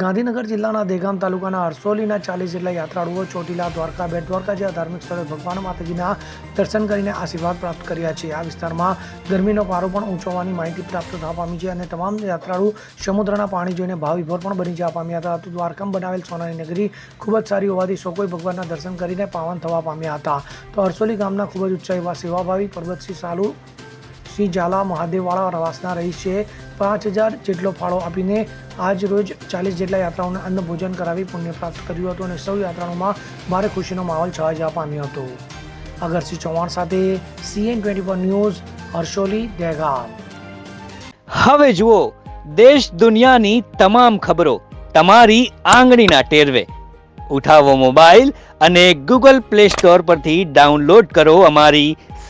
ગાંધીનગર જિલ્લાના દેગામ તાલુકાના અરસોલીના ચાલીસ જેટલા યાત્રાળુઓ ચોટીલા, દ્વારકા, બેટ દ્વારકા જેવા ધાર્મિક સ્થળે ભગવાન માતાજીના દર્શન કરીને આશીર્વાદ પ્રાપ્ત કર્યા છે. આ વિસ્તારમાં ગરમીનો પારો પણ ઊંચો હોવાની માહિતી પ્રાપ્ત થવા પામી છે અને તમામ યાત્રાળુ સમુદ્રના પાણી જોઈને ભાવવિભોર પણ બની જવા પામ્યા હતા. તો બનાવેલ સોનાની નગરી ખૂબ જ સારી હોવાથી સૌકોઈ ભગવાનના દર્શન કરીને પાવન થવા પામ્યા હતા. તો અરસોલી ગામના ખૂબ જ ઉત્સાહ એવા સેવાભાવી, પરબતસિંહ સાલુ સિંહ ઝાલા, મહાદેવવાળા પ્રવાસના રહી છે. પાંચ હજાર જેટલો ફાળો આપીને આજ રોજ ચાલીસ જેટલા યાત્રાઓને અન્ન ભોજન કરાવી પુણ્ય પ્રાપ્ત કર્યું હતું અને સૌ યાત્રાઓમાં ભારે ખુશીનો માહોલ છવાઈ પામ્યો હતો. અગરસિંહ ચૌહાણ સાથે CN twenty four news, Harsoli Dehgam હવે જુઓ, દેશ દુનિયાની તમામ ખબરો તમારી આંગળીના ટેરવે. ઉઠાવો મોબાઈલ અને ગૂગલ પ્લે સ્ટોર પરથી ડાઉનલોડ કરો અમારી